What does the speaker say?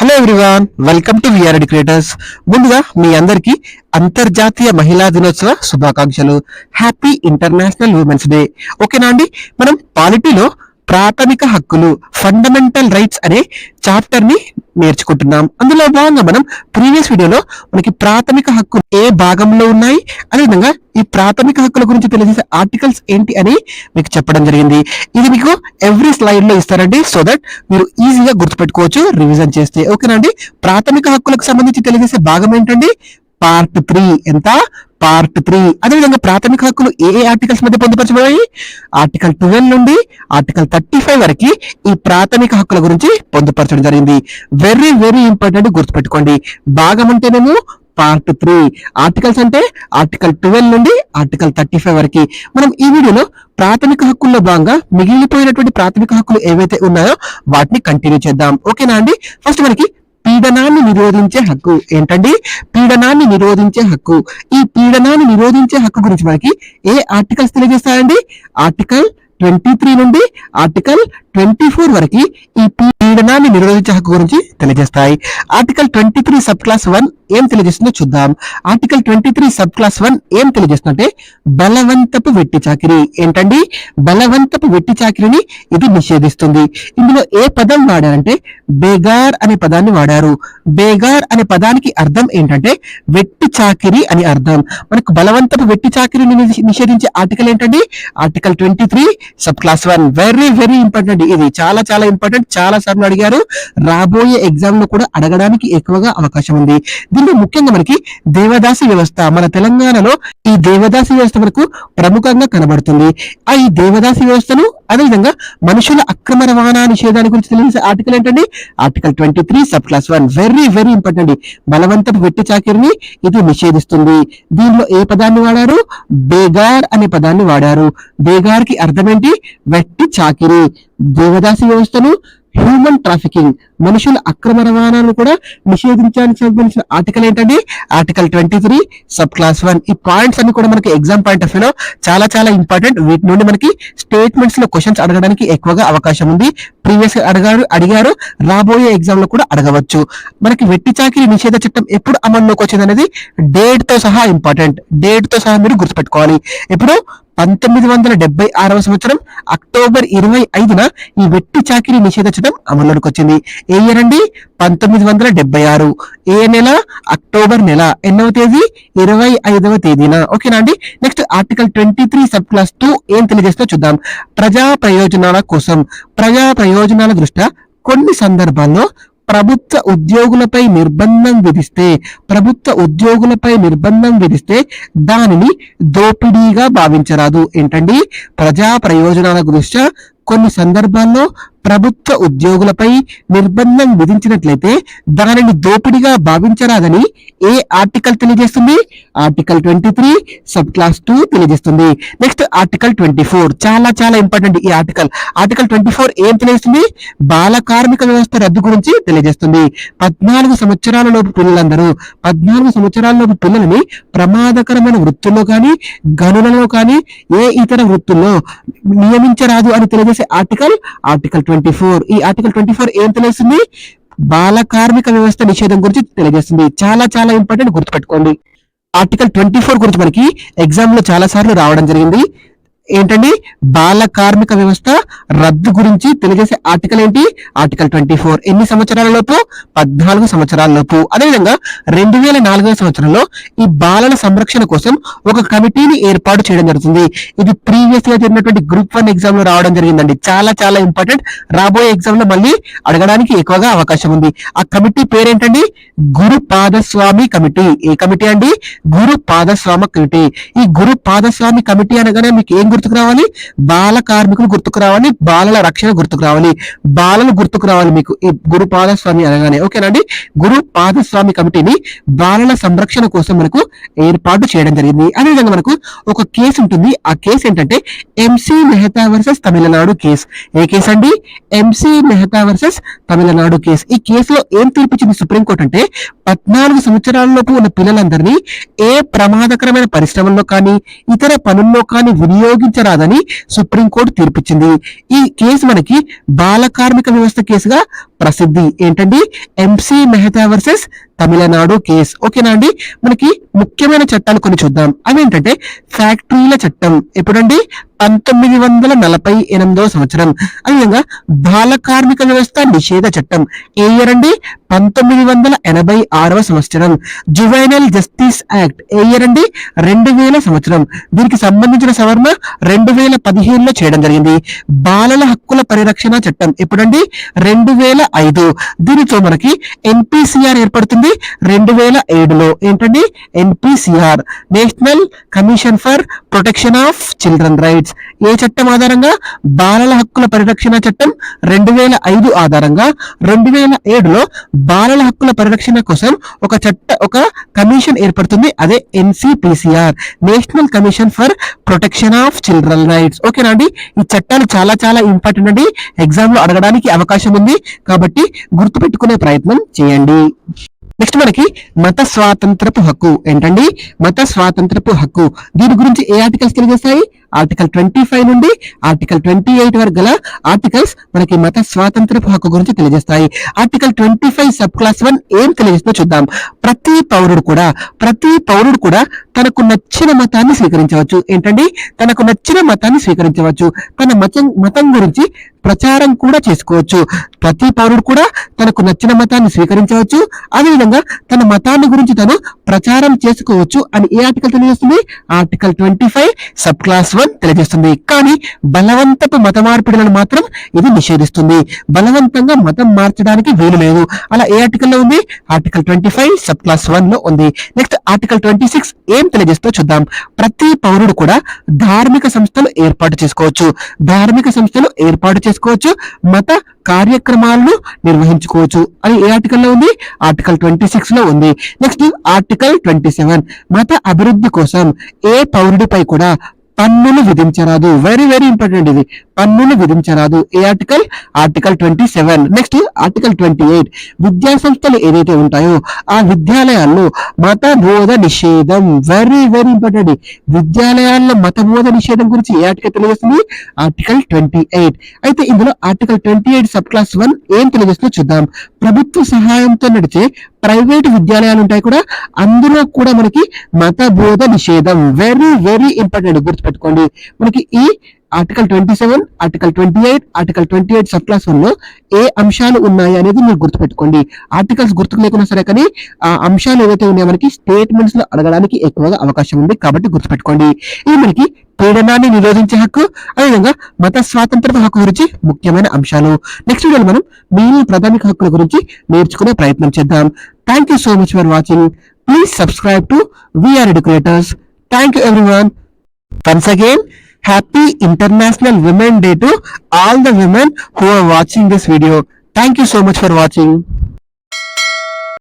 Hello everyone welcome to VR creators ముందుగా మీ అందరికీ అంతర్జాతీయ మహిళా దినోత్సవ శుభాకాంక్షలు హ్యాపీ ఇంటర్నేషనల్ ఉమెన్స్ డే ఓకేనా అండి మనం పాలిటీలో ప్రాథమిక హక్కులు ఫండమెంటల్ రైట్స్ అనే చాప్టర్ ని నేర్చుకుంటున్నాం అందులో భాగంగా మనం ప్రీవియస్ వీడియోలో మనకి ప్రాథమిక హక్కులు ఏ భాగంలో ఉన్నాయి అదేవిధంగా ఈ ప్రాథమిక హక్కుల గురించి తెలియజేసే ఆర్టికల్స్ ఏంటి అని మీకు చెప్పడం జరిగింది ఇది మీకు ఎవ్రీ స్లైడ్ లో ఇస్తారండి సో దట్ మీరు ఈజీగా గుర్తుపెట్టుకోవచ్చు రివిజన్ చేస్తే ఓకేనండి ప్రాథమిక హక్కులకు సంబంధించి తెలియజేసే భాగం ఏంటండి పార్ట్ త్రీ ఎంత పార్ట్ త్రీ అదేవిధంగా ప్రాథమిక హక్కులు ఏ ఏ ఆర్టికల్స్ మధ్య పొందుపరచబడాయి ఆర్టికల్ ట్వెల్వ్ నుండి ఆర్టికల్ థర్టీ ఫైవ్ వరకు ఈ ప్రాథమిక హక్కుల గురించి పొందుపరచడం జరిగింది వెరీ వెరీ ఇంపార్టెంట్ గుర్తుపెట్టుకోండి భాగం అంటేనేమో పార్ట్ త్రీ ఆర్టికల్స్ అంటే ఆర్టికల్ ట్వెల్వ్ నుండి ఆర్టికల్ థర్టీ ఫైవ్ వరకు మనం ఈ వీడియోలో ప్రాథమిక హక్కుల్లో భాగంగా మిగిలిపోయినటువంటి ప్రాథమిక హక్కులు ఏవైతే ఉన్నాయో వాటిని కంటిన్యూ చేద్దాం ఓకేనా అండి ఫస్ట్ మనకి పీడనాన్ని నిరోధించే హక్కు ఏంటండి పీడనాన్ని నిరోధించే హక్కు ఈ పీడనాన్ని నిరోధించే హక్కు గురించి మనకి ఏ ఆర్టికల్స్ తెలియజేస్తాయండి ఆర్టికల్ ట్వంటీ త్రీ నుండి ఆర్టికల్ ట్వంటీ ఫోర్ వరకు ఈ పీడనాన్ని నిరోధించే హక్కు గురించి తెలియజేస్తాయి article twenty three sub clause one ఏం తెలియజేస్తుందో చూద్దాం article twenty three sub clause one ఏం తెలియజేస్తుందంటే బలవంతపు వెట్టి చాకిరి ఏంటండి బలవంతపు వెట్టి చాకిరిని ఇది నిషేధిస్తుంది ఇందులో ఏ పదం వాడారంటే బేగార్ అనే పదాన్ని వాడారు బేగార్ అనే పదానికి అర్థం ఏంటంటే వెట్టి చాకిరి అని అర్థం మనకు బలవంతపు వెట్టి చాకిరిని నిషేధించే ఆర్టికల్ ఏంటండి article twenty three sub clause one very very important ఇది చాలా చాలా ఇంపార్టెంట్ చాలా సార్లు అడిగారు రాబోయే ఎగ్జామ్ లో కూడా అడగడానికి ఎక్కువగా అవకాశం ఉంది దీంట్లో ముఖ్యంగా మనకి దేవదాసి వ్యవస్థ మన తెలంగాణలో ఈ దేవదాసి వ్యవస్థ మనకు ప్రముఖంగా కనబడుతుంది ఆ ఈ దేవదాసి వ్యవస్థను అదేవిధంగా మనుషుల అక్రమ రవాణా నిషేధాన్ని గురించి తెలియజేసే ఆర్టికల్ ఏంటండి article twenty three sub clause one very very important బలవంతపు వెట్టి చాకిరిని ఇది నిషేధిస్తుంది దీనిలో ఏ పదాన్ని వాడారు బేగార్ అనే పదాన్ని వాడారు బేగార్ కి అర్థం ఏంటి వెట్టి చాకిరి దేవదాసి వ్యవస్థను హ్యూమన్ ట్రాఫికింగ్ మనుషుల అక్రమ రవాణాను కూడా నిషేధించడానికి సంబంధించిన ఆర్టికల్ ఏంటండి article twenty three sub clause one ఈ పాయింట్స్ అన్ని కూడా మనకి ఎగ్జామ్ పాయింట్ ఆఫ్ వ్యూలో చాలా చాలా ఇంపార్టెంట్ వీటి నుండి మనకి స్టేట్మెంట్స్ లో క్వశ్చన్స్ అడగడానికి ఎక్కువగా అవకాశం ఉంది ప్రీవియస్ అడగారు అడిగారు రాబోయే ఎగ్జామ్ లో కూడా అడగవచ్చు మనకి వెట్టి చాకిరి నిషేధ చట్టం ఎప్పుడు అమల్లోకి వచ్చింది అనేది డేట్ తో సహా ఇంపార్టెంట్ డేట్ తో సహా మీరు గుర్తుపెట్టుకోవాలి ఇప్పుడు పంతొమ్మిది వందల డెబ్బై ఆరవ సంవత్సరం అక్టోబర్ ఇరవై ఐదున ఈ వెట్టి చాకిరీ నిషేధ చట్టం అమలులోకి వచ్చింది ఏ ఇయర్ అండి పంతొమ్మిది వందల డెబ్బై ఆరు ఏ నెల అక్టోబర్ నెల ఎన్నవ తేదీ ఇరవై ఐదవ తేదీన ఓకేనా అండి next article twenty three sub clause two ఏం తెలియజేస్తో చూద్దాం ప్రజా ప్రయోజనాల కోసం ప్రజా ప్రయోజనాల దృష్ట్యా కొన్ని సందర్భాల్లో ప్రభుత్వ ఉద్యోగులపై నిర్బంధం విధిస్తే ప్రభుత్వ ఉద్యోగులపై నిర్బంధం విధిస్తే దానిని దోపిడీగా భావించరాదు ఏంటండి ప్రజా ప్రయోజనాల దృష్ట్యా కొన్ని సందర్భాల్లో ప్రభుత్వ ఉద్యోగులపై నిర్బంధం విధించినట్లయితే దానిని దోపిడిగా భావించరాదని ఏ ఆర్టికల్ తెలియజేస్తుంది article twenty three sub clause two తెలియజేస్తుంది నెక్స్ట్ ఆర్టికల్ ట్వంటీ ఫోర్ చాలా చాలా ఇంపార్టెంట్ ఈ ఆర్టికల్ ఆర్టికల్ ట్వంటీ ఫోర్ ఏం తెలియజేస్తుంది బాల కార్మిక వ్యవస్థ రద్దు గురించి తెలియజేస్తుంది పద్నాలుగు సంవత్సరాల లోపు పిల్లలందరూ పద్నాలుగు సంవత్సరాల లోపు పిల్లలని ప్రమాదకరమైన వృత్తుల్లో కానీ గనులలో కానీ ఏ ఇతర వృత్తుల్లో నియమించరాదు అని తెలియజేసే article article twenty twenty four ఈ ఆర్టికల్ ట్వంటీ ఫోర్ ఏం తెలుస్తుంది బాల కార్మిక వ్యవస్థ నిషేధం గురించి తెలియజేస్తుంది చాలా చాలా ఇంపార్టెంట్ గుర్తుపెట్టుకోండి ఆర్టికల్ ట్వంటీ ఫోర్ గురించి మనకి ఎగ్జామ్ లో చాలా సార్లు రావడం జరిగింది ఏంటండి బాల కార్మిక వ్యవస్థ రద్దు గురించి తెలియజేసే ఆర్టికల్ ఏంటి ఆర్టికల్ ట్వంటీ ఫోర్ ఎన్ని సంవత్సరాల లోపు పద్నాలుగు సంవత్సరాల లోపు అదేవిధంగా రెండు వేల నాలుగవ సంవత్సరంలో ఈ బాలల సంరక్షణ కోసం ఒక కమిటీని ఏర్పాటు చేయడం జరుగుతుంది ఇది ప్రీవియస్ గా జరిగినటువంటి గ్రూప్ వన్ ఎగ్జామ్ లో రావడం జరిగిందండి చాలా చాలా ఇంపార్టెంట్ రాబోయే ఎగ్జామ్ లో మళ్ళీ అడగడానికి ఎక్కువగా అవకాశం ఉంది ఆ కమిటీ పేరేంటండి గురు పాదస్వామి కమిటీ ఏ కమిటీ అండి గురు పాదస్వామి కమిటీ ఈ గురు పాదస్వామి కమిటీ అనగానే మీకు ఏం గుర్తుకు రావాలి బాల కార్మికులు గుర్తుకు రావాలి బాలల రక్షణ గుర్తుకు రావాలి బాలలు గుర్తుకు రావాలి మీకు ఈ గురు పాదస్వామి అనగానే ఓకేనండి గురు పాదస్వామి కమిటీని బాలల సంరక్షణ కోసం మనకు ఏర్పాటు చేయడం జరిగింది అదేవిధంగా మనకు ఒక కేసు ఉంటుంది ఆ కేసు ఏంటంటే MC Mehta versus Tamil Nadu case ఏ కేసు అండి MC Mehta versus Tamil Nadu case ఈ కేసులో ఏం తీర్పించింది సుప్రీంకోర్టు అంటే పద్నాలుగు సంవత్సరాలలోపు ఉన్న పిల్లలందరినీ ఏ ప్రమాదకరమైన పరిశ్రమల్లో కానీ ఇతర పనుల్లో కానీ వినియోగి చూపించరాదని సుప్రీంకోర్టు తీర్పిచ్చింది ఈ కేసు మనకి బాల కార్మిక వ్యవస్థ కేసుగా ప్రసిద్ధి ఏంటండి MC Mehta versus Tamil Nadu case ఓకేనా అండి మనకి ముఖ్యమైన చట్టాలు కొన్ని చూద్దాం అవేంటంటే ఫ్యాక్టరీల చట్టం ఎప్పుడండి పంతొమ్మిది వందల నలభై ఎనిమిదవ సంవత్సరం అదేవిధంగా బాల కార్మిక వ్యవస్థ నిషేధ చట్టం ఏ ఇయర్ అండి పంతొమ్మిది వందల ఎనభై ఆరవ సంవత్సరం జువైనల్ జస్టిస్ యాక్ట్ ఏ ఇయర్ అండి రెండు వేల సంవత్సరం దీనికి సంబంధించిన సవరణ రెండు వేల పదిహేనులో చేయడం జరిగింది బాలల హక్కుల పరిరక్షణ చట్టం ఎప్పుడండి రెండు వేల ఐదు దీనితో మనకి ఎన్పిసిఆర్ ఏర్పడుతుంది అనేది రెండు వేల ఏడులో ఏంటండి NPCR national commission for protection of children rights ఏ చట్టం ఆధారంగా బాలల హక్కుల పరిరక్షణ చట్టం రెండు వేల ఐదు ఆధారంగా రెండు వేల ఏడులో బాలల హక్కుల పరిరక్షణ కోసం ఒక చట్ట ఒక కమిషన్ ఏర్పడుతుంది అదే NCPCR national commission for protection of children rights ఓకేనా అండి ఈ చట్టాలు చాలా చాలా ఇంపార్టెంట్ అండి ఎగ్జామ్లో అడగడానికి అవకాశం ఉంది కాబట్టి గుర్తుపెట్టుకునే ప్రయత్నం చేయండి నెక్స్ట్ మనకి మత స్వాతంత్రపు హక్కు ఏంటండి మత స్వాతంత్రపు హక్కు దీని గురించి ఏ ఆర్టికల్స్ తెలియజేస్తాయి ఆర్టికల్ ట్వంటీ ఫైవ్ నుండి ఆర్టికల్ ట్వంటీ ఎయిట్ వరకు గల ఆర్టికల్స్ మనకి మత స్వాతంత్రపు హక్కు గురించి తెలియజేస్తాయి article twenty five sub clause one ఏం తెలియజేస్తుందో చూద్దాం ప్రతి పౌరుడు కూడా ప్రతి పౌరుడు కూడా తనకు నచ్చిన మతాన్ని స్వీకరించవచ్చు ఏంటండి తనకు నచ్చిన మతాన్ని స్వీకరించవచ్చు తన మతం మతం గురించి ప్రచారం కూడా చేసుకోవచ్చు ప్రతి పౌరుడు కూడా తనకు నచ్చిన మతాన్ని స్వీకరించవచ్చు అదేవిధంగా తన మతాన్ని గురించి తను ప్రచారం చేసుకోవచ్చు అని ఏ ఆర్టికల్ తెలియజేస్తుంది article twenty five sub clause ప్రభుత్వం తెలియజేస్తుంది కానీ బలవంతపు మత మార్పిడులను మాత్రం ఇది నిషేధిస్తుంది బలవంతంగా మతం మార్చడానికి వీలు లేదు అలా ఏ ఆర్టికల్ లో ఉంది article twenty five sub clause one లో ఉంది నెక్స్ట్ ఆర్టికల్ ట్వంటీ సిక్స్ ఏం తెలియజేస్తో చూద్దాం ప్రతి పౌరుడు కూడా ధార్మిక సంస్థలు ఏర్పాటు చేసుకోవచ్చు ధార్మిక సంస్థలు ఏర్పాటు చేసుకోవచ్చు మత కార్యక్రమాలను నిర్వహించుకోవచ్చు అది ఏ ఆర్టికల్ లో ఉంది ఆర్టికల్ ట్వంటీ సిక్స్ లో ఉంది నెక్స్ట్ ఆర్టికల్ ట్వంటీ సెవెన్ మత అభివృద్ధి కోసం ఏ పౌరుడిపై కూడా పన్నులు విధించరాదు వెరీ వెరీ ఇంపార్టెంట్ ఇది పన్నును విధించరాదు ఏ article article twenty seven next article twenty eight విద్యా సంస్థలు ఏదైతే ఉంటాయో ఆ విద్యాలయాల్లో మత బోధ నిషేధం వెరీ వెరీ ఇంపార్టెంట్ విద్యాలయాల్లో మత బోధ నిషేధం గురించి ఏ ఆర్టికల్ తెలియజేస్తుంది ఆర్టికల్ ట్వంటీ ఎయిట్ అయితే ఇందులో article twenty eight sub clause one ఏం తెలియజేస్తుందో చూద్దాం ప్రభుత్వ సహాయంతో నడిచే ప్రైవేట్ విద్యాలయాలు ఉంటాయి కూడా అందులో కూడా మనకి మత బోధ నిషేధం వెరీ వెరీ ఇంపార్టెంట్ గుర్తుపెట్టుకోండి మనకి ఈ article twenty seven article twenty eight article twenty eight sub clause one లో ఏ అంశాలు ఉన్నాయి అనేది మీరు గుర్తుపెట్టుకోండి ఆర్టికల్స్ గుర్తుకు లేకున్నా సరే కానీ ఆ అంశాలు ఏవైతే ఉన్నాయో మనకి స్టేట్మెంట్స్ లో అడగడానికి ఎక్కువగా అవకాశం ఉంది కాబట్టి గుర్తుపెట్టుకోండి ఇది మనకి పీడనాన్ని నిరోధించే హక్కు అదేవిధంగా మత స్వాతంత్ర హక్కు గురించి ముఖ్యమైన అంశాలు నెక్స్ట్ వీడియో మనం మీ ప్రాథమిక హక్కుల గురించి నేర్చుకునే ప్రయత్నం చేద్దాం thank you so much for watching please subscribe to VR educators thank you everyone once again Happy International Women Day to all the women who are watching this video. Thank you so much for watching.